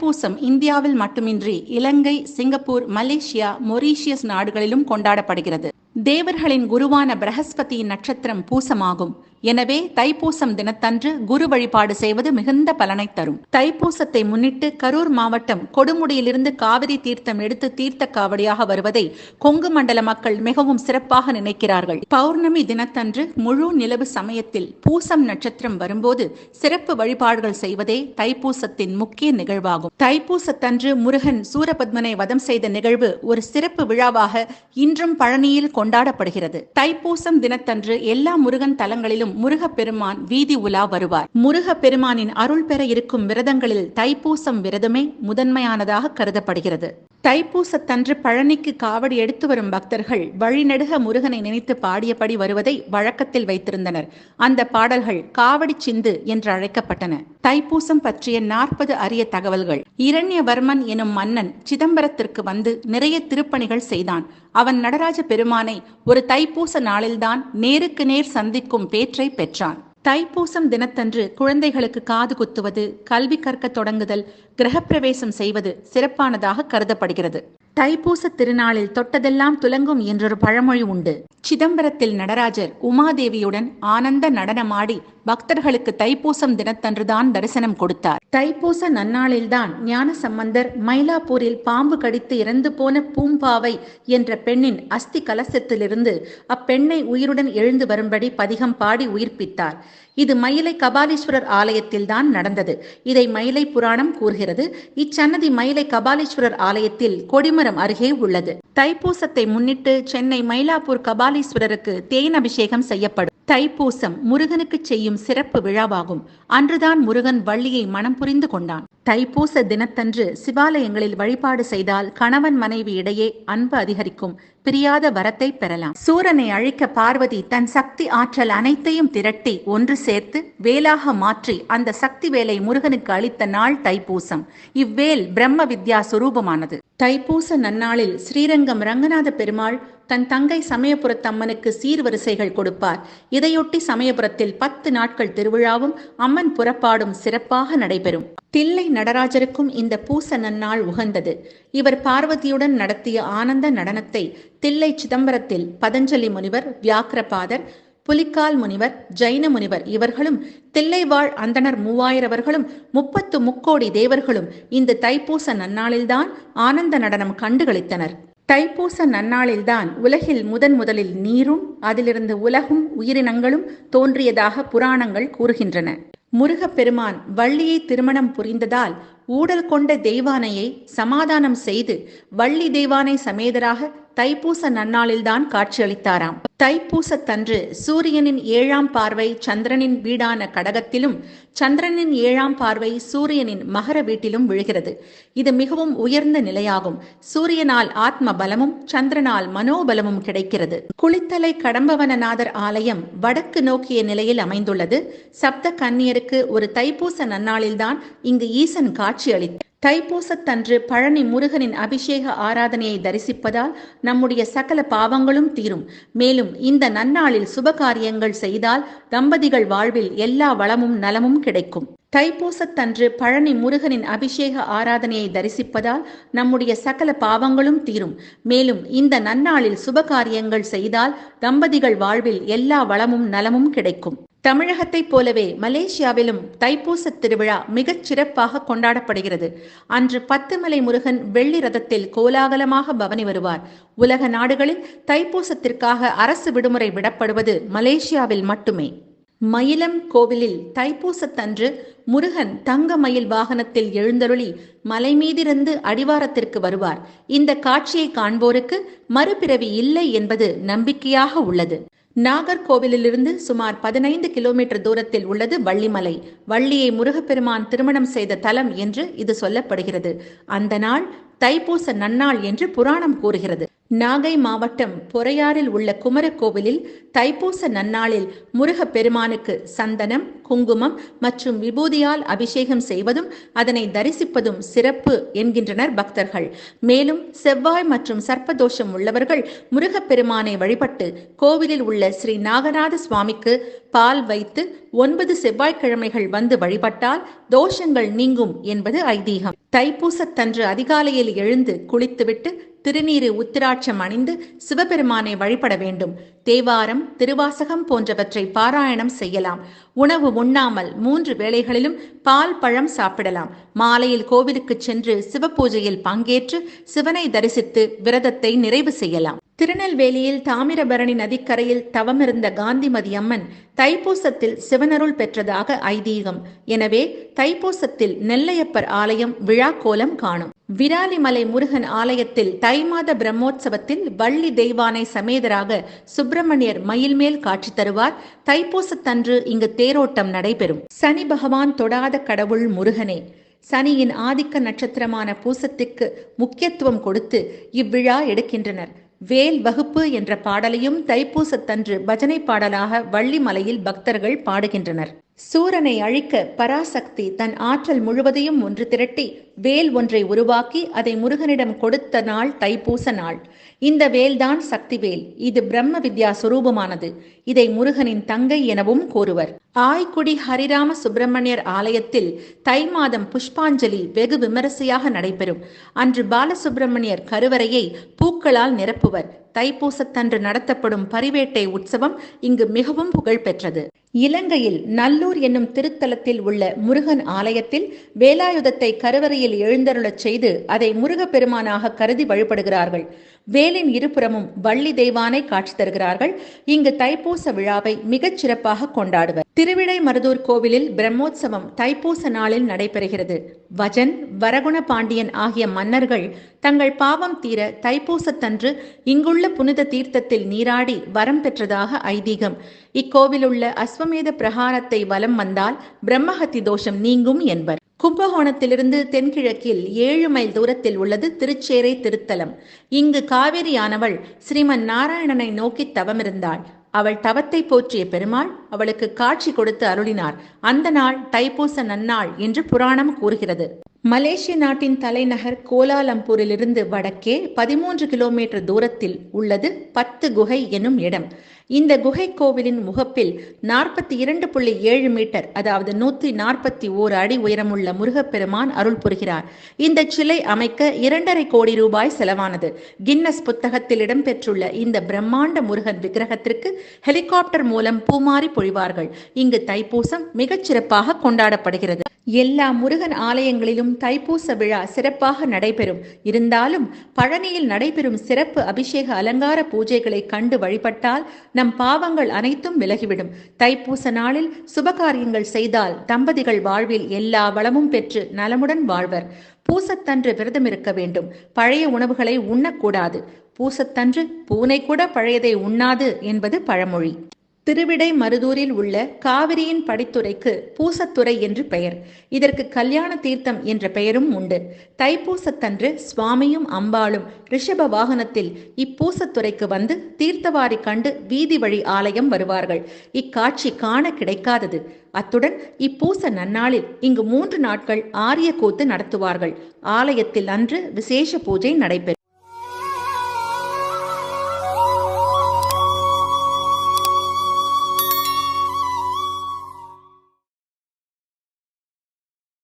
தைப்பூசம் இந்தியாவில் மட்டுமின்றி இலங்கை Singapore Malaysia Mauritius நாடுகளிலும் கொண்டாடப்படுகிறது. தேவர்களின் குருவான பிரகஸ்பதியின் நட்சத்திரம் பூசமாகும். எனவே தைப்பூசம் தினத்தன்று குரு வழிபாடு செய்வது மிகுந்த பலனை தரும். தைப்பூசத்தை முன்னிட்டு கரூர் மாவட்டம் கொடுமுடியிலிருந்து காவிரி தீர்த்தம் எடுத்து தீர்த்த காவடியாக வருவதை கொங்கு மண்டல மக்கள் மிகவும் சிறப்பாக நினைக்கிறார்கள். பௌர்ணமி தினத்தன்று முழு நிலவு சமயத்தில் பூசம் நட்சத்திரம் வரும்போது சிறப்பு வழிபாடுகள் செய்வதே தைப்பூசத்தின் முக்கிய நிகழ்வாகும். தைப்பூசத்தன்று முருகன் சூரபத்மனை வதம் செய்த நிகழ்வு ஒரு சிறப்பு விழாவாக இன்றும் பழனியில் கொண்டாடப்படுகிறது. தைப்பூசம் தினத்தன்று எல்லா முருகன் தலங்களிலும் முருகப்பெருமான் வீதி உலா வருவார். முருகப்பெருமானின் அருள் பெற இருக்கும் விரதங்களில் தைப்பூசம் விரதமே முதன்மையானதாக கருதப்படுகிறது. தைப்பூசத்தன்று பழனிக்கு காவடி எடுத்து வரும் பக்தர்கள் வழிநெடுக முருகனை நினைத்து பாடியபடி வருவதை வழக்கத்தில் வைத்திருந்தனர். அந்த பாடல்கள் காவடி சிந்து என்று அழைக்கப்பட்டன. தைப்பூசம் பற்றிய நாற்பது அரிய தகவல்கள். இரண்யவர்மன் எனும் மன்னன் சிதம்பரத்திற்கு வந்து நிறைய திருப்பணிகள் செய்தான். அவன் நடராஜ பெருமானை ஒரு தைப்பூச நாளில்தான் நேருக்கு நேர் சந்திக்கும் பேற்றை பெற்றான். தைப்பூசம் தினத்தன்று குழந்தைகளுக்கு காது குத்துவது கல்வி கற்க தொடங்குதல் கிரகப்பிரவேசம் செய்வது சிறப்பானதாக கருதப்படுகிறது. தைப்பூச திருநாளில் தொட்டதெல்லாம் துலங்கும் என்றொரு பழமொழி உண்டு. சிதம்பரத்தில் நடராஜர் உமாதேவியுடன் ஆனந்த நடனமாடி பக்தர்களுக்கு தைப்பூசம் தினத்தன்றுதான் தரிசனம் கொடுத்தார். தைப்பூச நன்னாளில்தான் ஞான சம்பந்தர் மயிலாப்பூரில் பாம்பு கடித்து இறந்து போன பூம்பாவை என்ற பெண்ணின் அஸ்தி கலசத்திலிருந்து அப்பெண்ணை உயிருடன் எழுந்து வரும்படி பதிகம் பாடி உயிர்ப்பித்தார். இது மயிலை கபாலீஸ்வரர் ஆலயத்தில்தான் நடந்தது. இதை மயிலை புராணம் கூறுகிறது. இச்சன்னதி மயிலை கபாலீஸ்வரர் ஆலயத்தில் கொடிமரம் அருகே உள்ளது. தைப்பூசத்தை முன்னிட்டு சென்னை மயிலாப்பூர் கபாலீஸ்வரருக்கு தேன் அபிஷேகம் செய்யப்படும். தைப்பூசம் முருகனுக்கு செய்யும் சிறப்பு விழாவாகும். அன்றுதான் முருகன் வள்ளியை மனம் புரிந்து கொண்டான். தைப்பூச தினத்தன்று சிவாலயங்களில் வழிபாடு செய்தால் கணவன் மனைவி இடையே அன்பு அதிகரிக்கும். பிரியாத வரத்தை பெறலாம். சூரனை அழிக்க பார்வதி தன் சக்தி ஆற்றல் அனைத்தையும் திரட்டி ஒன்று சேர்த்து வேலாக மாற்றி அந்த சக்தி வேலை முருகனுக்கு அளித்த நாள் தைப்பூசம். இவ்வேல் பிரம்ம வித்யா சுரூபமானது. தைப்பூச நன்னாளில் ஸ்ரீரங்கம் ரங்கநாத பெருமாள் தன் தங்கை சமயபுரத்தம்மனுக்கு சீர்வரிசைகள் கொடுப்பார். இதையொட்டி சமயபுரத்தில் பத்து நாட்கள் திருவிழாவும் அம்மன் புறப்பாடும் சிறப்பாக நடைபெறும். தில்லை நடராஜருக்கும் இந்த பூச நன்னாள் உகந்தது. இவர் பார்வதியுடன் நடத்திய ஆனந்த நடனத்தை தில்லை சிதம்பரத்தில் பதஞ்சலி முனிவர் வியாக்கிரபாதர் புலிக்கால் முனிவர் ஜைன முனிவர் இவர்களும் தில்லைவாழ் அந்தணர் மூவாயிரவர்களும் முப்பத்து முக்கோடி தேவர்களும் இந்த தைப்பூச நன்னாளில்தான் ஆனந்த நடனம் கண்டுகளித்தனர். தைப்பூச நன்னாளில்தான் உலகில் முதன் முதலில் நீரும் அதிலிருந்து உலகும் உயிரினங்களும் தோன்றியதாக புராணங்கள் கூறுகின்றன. முருகப்பெருமான் வள்ளியை திருமணம் புரிந்ததால் ஊடல் கொண்ட தெய்வானையை சமாதானம் செய்து வள்ளி தெய்வானை சமேதராக தைப்பூச நன்னாளில்தான் காட்சியளித்தாராம். தைப்பூசத்தன்று சூரியனின் ஏழாம் பார்வை சந்திரனின் வீடான கடகத்திலும் சந்திரனின் ஏழாம் பார்வை சூரியனின் மகர வீட்டிலும் விழுகிறது. இது மிகவும் உயர்ந்த நிலையாகும். சூரியனால் ஆத்ம பலமும் சந்திரனால் மனோபலமும் கிடைக்கிறது. குளித்தலை கடம்பவனநாதர் ஆலயம் வடக்கு நோக்கிய நிலையில் அமைந்துள்ளது. சப்த கன்னியருக்கு ஒரு தைப்பூச நன்னாளில்தான் இங்கு ஈசன் காட்சியளித்தார். தைப்பூசத்தன்று பழனி முருகனின் அபிஷேக ஆராதனையை தரிசிப்பதால் நம்முடைய சகல பாவங்களும் தீரும். மேலும் இந்த நன்னாளில் சுபகாரியங்கள் செய்தால் தம்பதிகள் வாழ்வில் எல்லா வளமும் நலமும் கிடைக்கும். தைப்பூசத்தன்று பழனி முருகனின் அபிஷேக ஆராதனையை தரிசிப்பதால் நம்முடைய சகல பாவங்களும் தீரும். மேலும் இந்த நன்னாளில் சுபகாரியங்கள் செய்தால் தம்பதிகள் வாழ்வில் எல்லா வளமும் நலமும் கிடைக்கும். தமிழகத்தைப் போலவே மலேசியாவிலும் தைப்பூச திருவிழா மிகச் சிறப்பாக கொண்டாடப்படுகிறது. அன்று பத்துமலை முருகன் வெள்ளி ரதத்தில் கோலாகலமாக பவனி வருவார். உலக நாடுகளில் தைப்பூசத்திற்காக அரசு விடுமுறை விடப்படுவது மலேசியாவில் மட்டுமே. மயிலம் கோவிலில் தைப்பூசத்தன்று முருகன் தங்க மயில் வாகனத்தில் எழுந்தருளி மலை மீதிருந்து அடிவாரத்திற்கு வருவார். இந்த காட்சியை காண்போருக்கு மறுபிறவி இல்லை என்பது நம்பிக்கையாக உள்ளது. நாகர்கோவிலிலிருந்து சுமார் பதினைந்து கிலோமீட்டர் தூரத்தில் உள்ளது வள்ளிமலை. வள்ளியை முருகப்பெருமான் திருமணம் செய்த தலம் என்று இது சொல்லப்படுகிறது. அந்த நாள் தைப்பூச நன்னாள் என்று புராணம் கூறுகிறது. நாகை மாவட்டம் பொறையாறில் உள்ள குமரக்கோவிலில் தைப்பூச நன்னாளில் முருகப் பெருமானுக்கு சந்தனம் குங்குமம் மற்றும் விபூதியால் அபிஷேகம் செய்வதும் அதனை தரிசிப்பதும் சிறப்பு என்கின்றனர் பக்தர்கள். மேலும் செவ்வாய் மற்றும் சர்ப்பதோஷம் உள்ளவர்கள் முருகப்பெருமானை வழிபட்டு கோவிலில் உள்ள ஸ்ரீ நாகநாத சுவாமிக்கு பால் வைத்து ஒன்பது செவ்வாய்க்கிழமைகள் வந்து வழிபட்டால் தோஷங்கள் நீங்கும் என்பது ஐதீகம். தைப்பூசத்தன்று அதிகாலையில் எழுந்து குளித்துவிட்டு திருநீறு உத்திராட்சம் அணிந்து சிவபெருமானை வழிபட வேண்டும். தேவாரம் திருவாசகம் போன்றவற்றை பாராயணம் செய்யலாம். உணவு உண்ணாமல் மூன்று வேளைகளிலும் பால் பழம் சாப்பிடலாம். மாலையில் கோவிலுக்கு சென்று சிவபூஜையில் பங்கேற்று சிவனை தரிசித்து விரதத்தை நிறைவு செய்யலாம். திருநெல்வேலியில் தாமிரபரணி நதிக்கரையில் தவமிருந்த காந்திமதி அம்மன் தைப்பூசத்தில் சிவனருள் பெற்றதாக ஐதீகம். எனவே தைப்பூசத்தில் நெல்லையப்பர் ஆலயம் விழாக்கோலம் காணும். விராலிமலை முருகன் ஆலயத்தில் தை மாத பிரம்மோற்சவத்தில் வள்ளி தெய்வானை சமேதராக சுப்பிரமணியர் மயில்மேல் காட்சி தருவார். தைப்பூசத்தன்று இங்கு தேரோட்டம் நடைபெறும். சனி பகவான் தொடாத கடவுள் முருகனே. சனியின் ஆதிக்க நட்சத்திரமான பூசத்திற்கு முக்கியத்துவம் கொடுத்து இவ்விழா எடுக்கின்றனர். வேல் வகுப்பு என்ற பாடலையும் தைப்பூசத்தன்று பஜனை பாடலாக வள்ளிமலையில் பக்தர்கள் பாடுகின்றனர். சூரனை அழிக்க பராசக்தி தன் ஆற்றல் முழுவதையும் ஒன்று திரட்டி வேல் ஒன்றை உருவாக்கி அதை முருகனிடம் கொடுத்த நாள் தைப்பூச நாள். இந்த வேல்தான் சக்தி வேல் இது பிரம்ம வித்யா சுரூபமானது. இதை முருகனின் தங்கை எனவும் கூறுவர். ஆய்குடி ஹரிராம சுப்பிரமணியர் ஆலயத்தில் தை மாதம் புஷ்பாஞ்சலி வெகு விமரிசையாக நடைபெறும். அன்று பாலசுப்பிரமணியர் கருவறையை பூக்களால் நிரப்புவர். தைப்பூசத்தன்று நடத்தப்படும் பரிவேட்டை உற்சவம் இங்கு மிகவும் புகழ் பெற்றது. இலங்கையில் நல்லூர் என்னும் திருத்தலத்தில் உள்ள முருகன் ஆலயத்தில் வேலாயுதத்தை கருவறையில் எழுந்தருளச் செய்து அதை முருகப்பெருமானாக கருதி வழிபடுகிறார்கள். வே வேலின் இருபுறமும் வள்ளி தெய்வானை காட்சி தருகிறார்கள். இங்கு தைப்பூச விழாவை மிகச் சிறப்பாக கொண்டாடுவர். திருவிடை மருதூர் கோவிலில் பிரம்மோற்சவம் தைப்பூச நாளில் நடைபெறுகிறது. வஜன் வரகுண பாண்டியன் ஆகிய மன்னர்கள் தங்கள் பாவம் தீர தைப்பூசத்தன்று இங்குள்ள புனித தீர்த்தத்தில் நீராடி வரம் பெற்றதாக ஐதீகம். இக்கோவிலுள்ள அஸ்வமேத பிரகாரத்தை வலம் வந்தால் பிரம்மஹத்தி தோஷம் நீங்கும் என்பர். கும்பகோணத்திலிருந்து தென்கிழக்கில் ஏழு மைல் தூரத்தில் உள்ளது திருச்சேரை திருத்தலம். இங்கு காவேரியானவள் ஸ்ரீமன் நாராயணனை நோக்கி தவமிருந்தாள். அவள் தவத்தை போற்றிய பெருமாள் அவளுக்கு காட்சி கொடுத்து அருளினார். அந்த நாள் தைப்பூச நன்னாள் என்று புராணம் கூறுகிறது. மலேசிய நாட்டின் தலைநகர் கோலாலம்பூரிலிருந்து வடக்கே பதிமூன்று கிலோமீட்டர் தூரத்தில் உள்ளது பத்து குகை எனும் இடம். இந்த குகை கோவிலின் முகப்பில் நாற்பத்தி இரண்டு புள்ளி ஏழு மீட்டர் அதாவது நூத்தி நாற்பத்தி ஓரு அடி உயரமுள்ள முருகப்பெருமான் அருள் புரிகிறார். இந்த சிலை அமைக்க இரண்டரை கோடி ரூபாய் செலவானது. கின்னஸ் புத்தகத்தில் இடம்பெற்றுள்ள இந்த பிரம்மாண்ட முருகன் விக்கிரகத்திற்கு ஹெலிகாப்டர் மூலம் பூமாரி பொழிவார்கள். இங்கு தைப்பூசம் மிகச் சிறப்பாக கொண்டாடப்படுகிறது. எல்லா முருகன் ஆலயங்களிலும் தைப்பூச விழா சிறப்பாக நடைபெறும். இருந்தாலும் பழனியில் நடைபெறும் சிறப்பு அபிஷேக அலங்கார பூஜைகளை கண்டு வழிபட்டால் நம் பாவங்கள் அனைத்தும் விலகிவிடும். தைப்பூச நாளில் சுபகாரியங்கள் செய்தால் தம்பதிகள் வாழ்வில் எல்லா வளமும் பெற்று நலமுடன் வாழ்வர். பூசத்தன்று விரதம் இருக்க வேண்டும். பழைய உணவுகளை உண்ணக்கூடாது. பூசத்தன்று பூனை கூட பழையதை உண்ணாது என்பது பழமொழி. திருவிடை மருதூரில் உள்ள காவிரியின் படித்துறைக்கு பூசத்துறை என்று பெயர். இதற்கு கல்யாண தீர்த்தம் என்ற பெயரும் உண்டு. தைப்பூசத்தன்று சுவாமியும் அம்பாளும் ரிஷப வாகனத்தில் இப்பூசத்துறைக்கு வந்து தீர்த்தவாரி கண்டு வீதி வழி ஆலயம் வருவார்கள். இக்காட்சி காண கிடைக்காதது. அத்துடன் இப்பூச நன்னாளில் இங்கு மூன்று நாட்கள் ஆரிய கூத்து நடத்துவார்கள். ஆலயத்தில் அன்று விசேஷ பூஜை நடைபெறும்.